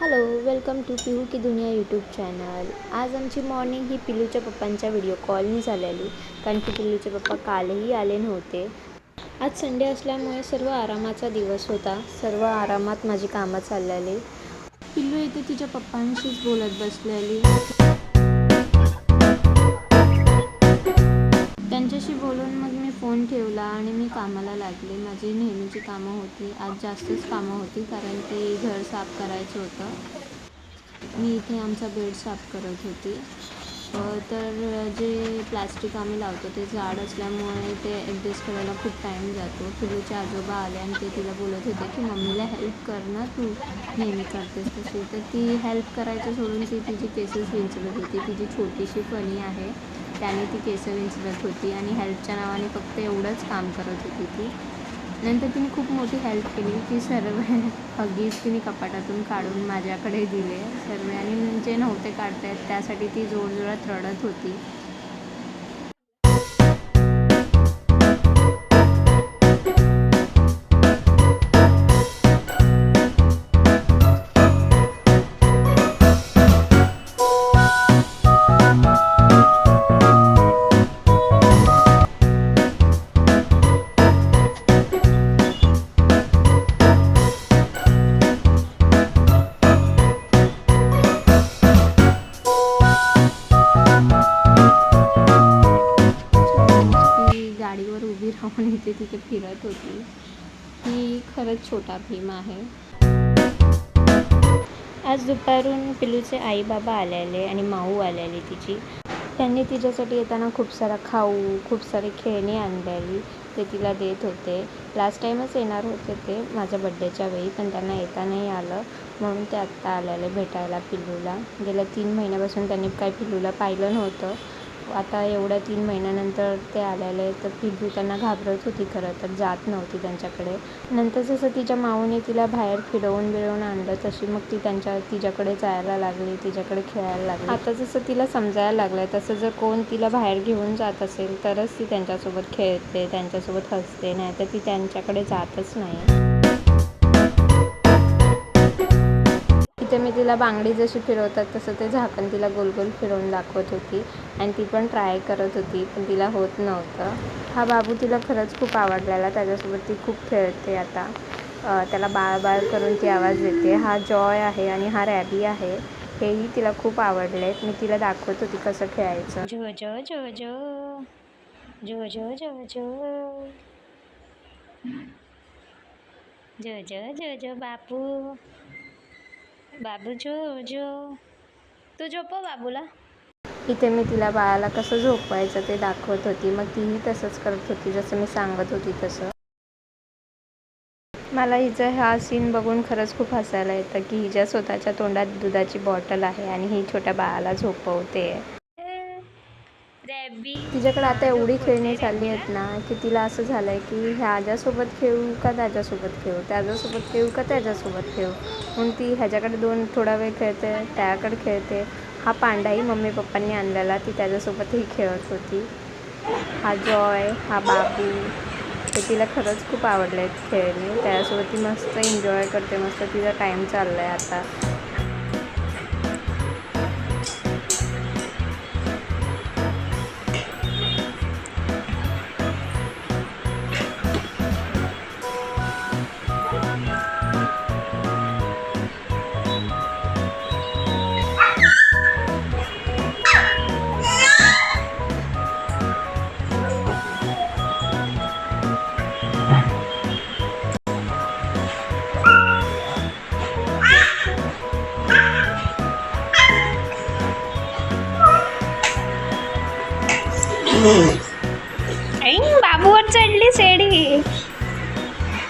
Hello welcome to पिहू की दुनिया YouTube channel आज आमची मॉर्निंग ही पिलूच्या पप्पांच्या व्हिडिओ कॉलनी झालेली. कारण की पिलूचे पप्पा कालही आले नव्हते. आज संडे असल्यामुळे सर्व आरामाचा दिवस होता. सर्व आरामात माझी कामं चाललेली. पिल्लू इथे तिच्या पप्पांशीच बोलत बसलेली. त्यांच्याशी बोलून मग मी फोन ठेवला आणि मी कामाला लागले. माझी नेहमीची कामं होती. आज जास्तच कामं होती कारण की घर साफ करायचं होतं. मी इथे आमचा बेड साफ करत होती. तर जे प्लॅस्टिक आम्ही लावतो ते जाड असल्यामुळे ते ॲडजस्ट करायला खूप टाईम जातो. पिलूचे आजोबा आले आणि ते तिला बोलत होते की मम्मीला हेल्प कर ना तू. नेहमी करतेस तशी. तर ती हेल्प करायचं सोडून ती तिची केसेस विंचरत होती. तिची छोटीशी फणी आहे. त्याने ती केसं विंचरत होती आणि हेल्पच्या नावाने फक्त एवढंच काम करत होती ती. नंतर तिने खूप मोठी हेल्प केली. ती सर्व हगीज तिने कपाटातून काढून माझ्याकडे दिले. सर्व आणि जे नव्हते काढता येत. त्यासाठी ती जोरजोरात रडत होती. आपण इथे तिथे फिरत होती. ही खरंच छोटा भीम आहे. आज दुपारून पिलूचे आई बाबा आलेले आणि माऊ आलेली तिची. त्यांनी तिच्यासाठी येताना खूप सारा खाऊ खूप सारी खेळणी आणलेली ते तिला देत होते. लास्ट टाईमच येणार होते ते माझ्या बड्डेच्या वेळी पण त्यांना येता नाही आलं. म्हणून ते आत्ता आलेले भेटायला पिल्लूला गेल्या तीन महिन्यापासून त्यांनी काही पिल्लूला पाहिलं नव्हतं. आता एवढ्या तीन महिन्यानंतर ते आलेले तर पिल्लू त्यांना घाबरत होती खरं तर जात नव्हती त्यांच्याकडे. नंतर जसं तिच्या माऊने तिला बाहेर फिरवून बिरवून आणलं तशी मग ती त्यांच्या तिच्याकडे जायला लागली तिच्याकडे खेळायला लागली. आता जसं तिला समजायला लागलं तसं जर कोण तिला बाहेर घेऊन जात असेल तरच ती त्यांच्यासोबत खेळते त्यांच्यासोबत हसते नाही तर ती त्यांच्याकडे जातच नाही. तिथे मी तिला बांगडी जशी फिरवतात तसं ते झाकण तिला गोल गोल फिरवून दाखवत होती. आणि ती पण ट्राय करत होती पण तिला होत नव्हतं. हा बाबू तिला खरंच खूप आवडलेला त्याच्यासोबत ती खूप खेळते आता. त्याला बाळ बाळ करून ती आवाज देते. हा जॉय आहे आणि हा रॅबी आहे हेही तिला खूप आवडले. मी तिला दाखवत होती कसं खेळायचं. जो जो जो जो जो जो जो जो. जो जो जो जो बापू. बाबू जो जो तू झोपव बाबूला. इथे मी तिला बाळाला कसं झोपवायचं ते दाखवत होती. मग तीही तसंच करत होती जसं मी सांगत होती तसं. मला हिचं हा सीन बघून खरंच खूप हसायला येतं की हिच्या स्वतःच्या तोंडात दुधाची बॉटल आहे आणि ही छोट्या बाळाला झोपवते. तिच्याकडे आता एवढी खेळणी चालली आहेत ना की तिला असं झालं आहे की ह्याच्यासोबत खेळू का त्याच्यासोबत खेळू? त्याच्यासोबत खेळू का त्याच्यासोबत खेळू? म्हणून ती ह्याच्याकडे दोन थोडा वेळ खेळते त्याकडे खेळते. हा पांडाही मम्मी पप्पांनी आणलेला ती त्याच्यासोबतही खेळत होती. हा जॉय हा बाबू ते तिला खरंच खूप आवडले आहेत खेळणी. त्याच्यासोबत ती मस्त एन्जॉय करते मस्त तिचा टाईम चालला आहे आता. बाबूवर चढली सेडी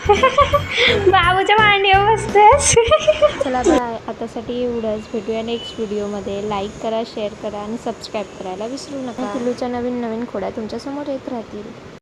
बाबूच्या मांडीवर बसतेस चला बाय आतासाठी एवढंच भेटूया नेक्स्ट व्हिडिओमध्ये लाईक करा शेअर करा आणि सबस्क्राईब करायला विसरू नका. पिलूच्या नवीन नवीन खोड्या तुमच्यासमोर येत राहतील.